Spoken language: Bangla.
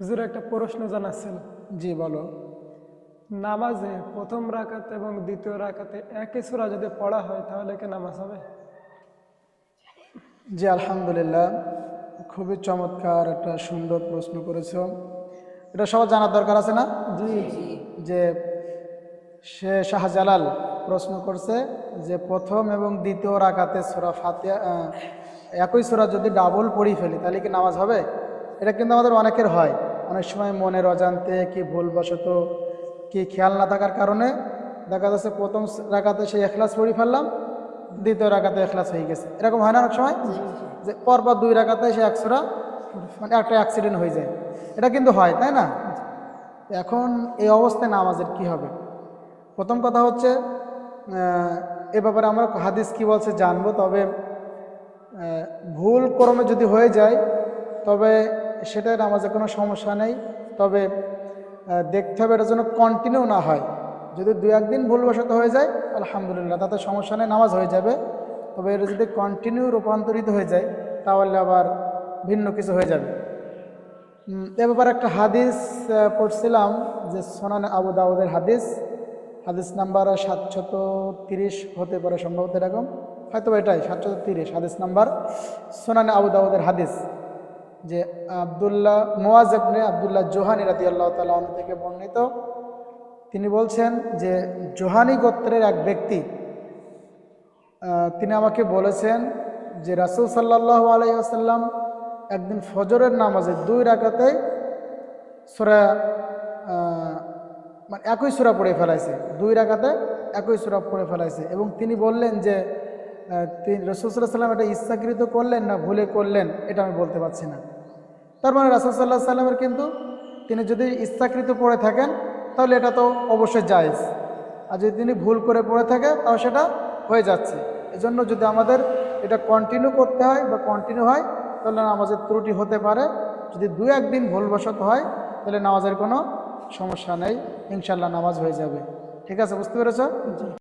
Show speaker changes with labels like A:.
A: হুজুর একটা প্রশ্ন জানাচ্ছেন।
B: জি বলো।
A: নামাজে প্রথম রাকাতে এবং দ্বিতীয় রাকাতে একই সূরা যদি পড়া হয় তাহলে কি নামাজ হবে?
B: জি আলহামদুলিল্লাহ। খুবই চমৎকার একটা সুন্দর প্রশ্ন করেছ। এটা সবার জানার দরকার আছে না?
A: জি।
B: যে সে শাহজালাল প্রশ্ন করছে যে প্রথম এবং দ্বিতীয় রাকাতে সুরা ফাতিয়া একই সুরা যদি ডাবল পড়ি ফেলি তাহলে কি নামাজ হবে? এটা কিন্তু আমাদের অনেকের হয়। অনেক সময় মনের অজান্তে কি ভুলবশত কি খেয়াল না থাকার কারণে দেখা যাচ্ছে প্রথম রাকাতে সেই এখলাস পড়ি ফেললাম দ্বিতীয় রাকাতে এখলাস হয়ে গেছে। এরকম হয় না অনেক সময়? যে পরপর দুই রাকাতে সে একশোরা মানে একটা অ্যাক্সিডেন্ট হয়ে যায়। এটা কিন্তু হয় তাই না? এখন এই অবস্থায় নামাজের কি হবে? প্রথম কথা হচ্ছে এ ব্যাপারে আমরা হাদিস কি বলছে জানব তবে ভুল ক্রমে যদি হয়ে যায় তবে সেটা নামাজে কোনো সমস্যা নেই। তবে দেখতে হবে এটা যেন কন্টিনিউ না হয়। যদি দু একদিন ভুলবশত হয়ে যায়, আলহামদুলিল্লাহ, তাতে সমস্যা নেই, নামাজ হয়ে যাবে। তবে এটা যদি কন্টিনিউ রূপান্তরিত হয়ে যায়, তাহলে আবার ভিন্ন কিছু হয়ে যাবে। এ ব্যাপারে একটা হাদিস পড়ছিলাম যে সোনান আবু দাউদের হাদিস। হাদিস নাম্বার সাতশত তিরিশ হতে পারে সম্ভবত এরকম। হয়তো এটাই, সাতশত তিরিশ, হাদিস নাম্বার সোনান আবু দাউদের হাদিস। যে আবদুল্লাহ মোয়াজ আপনি আবদুল্লাহ জোহানি রাতি আল্লাহ তালা থেকে বর্ণিত, তিনি বলছেন যে জোহানি গোত্রের এক ব্যক্তি তিনি আমাকে বলেছেন যে রাসুল সাল্লাহ আলাইসাল্লাম একদিন ফজরের নামাজে দুই রাকাতে সুরা মানে একই সুরা পড়ে ফেলাইছে, দুই রাকাতে একই সুরা পড়ে ফেলাইছে এবং তিনি বললেন যে আহ, তিনি রসুল সাল্লাহ সাল্লাম এটা ইচ্ছাকৃত করলেন না ভুলে করলেন এটা আমি বলতে পারছি না। তার মানে রাসুল সাল্লাহ সাল্লামের কিন্তু তিনি যদি ইচ্ছাকৃত পড়ে থাকেন তাহলে এটা তো অবশ্যই জায়েজ। আর যদি তিনি ভুল করে পড়ে থাকে তাহলে সেটা হয়ে যাচ্ছে। এজন্য যদি আমাদের এটা কন্টিনিউ করতে হয় বা কন্টিনিউ হয় তাহলে নামাজের ত্রুটি হতে পারে। যদি দু একদিন ভুলবশত হয় তাহলে নামাজের কোনো সমস্যা নেই। ইনশাল্লাহ নামাজ হয়ে যাবে। ঠিক আছে বুঝতে পেরেছ?